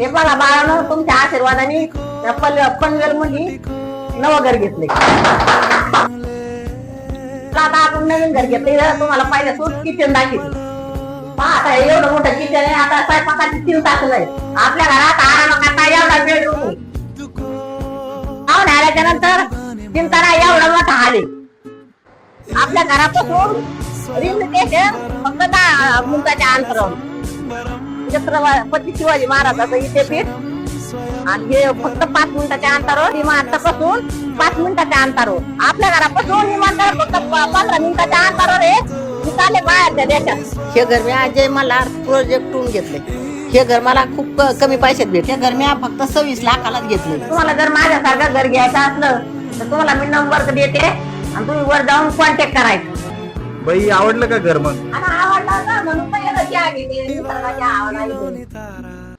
हे बघा बाळानं तुमच्या आशीर्वादाने पल पनवेल मुली नवं घर घेतले. आता आपण नवीन घर घेतले? तुम्हाला पाहिजे सूट किचन दाखवते आता एवढं मोठं किचन आहे आता स्वयंपाकाची तीन तास आहे आपल्या घरात आराम करता एवढा बेडरूम आहे आल्याच्यानंतर चिंताना एवढा मोठा हाले आपल्या घरापासून रिंग स्टेशन फक्त दहा मुंगाच्या अंतरावर. छत्रपती शिवाजी महाराजाचं इथे पीठ. आणि हे फक्त पाच मिनिटाच्या अंतरावर विमानतळापासून पाच मिनिटाच्या अंतरावर. आपल्या घरापासून विमानतळ फक्त पंधरा मिनिटाच्या अंतरावर आहे निघाले बाहेरच्या देशात. हे घर मी अजय मला प्रोजेक्टून घेतले. हे घर मला खूप कमी पैशात भेटले. घर मी फक्त सव्वीस लाखालाच घेतले. तुम्हाला जर माझ्यासारखं घर घ्यायचं असलं तर तुम्हाला मी नंबर देते. आणि तुम्ही वर जाऊन कॉन्टॅक्ट करायचं. बाई आवडलं का घर मग? आता आवडला का म्हणून तर येतं चहा घेते निसर्गाच्या आवाजाने.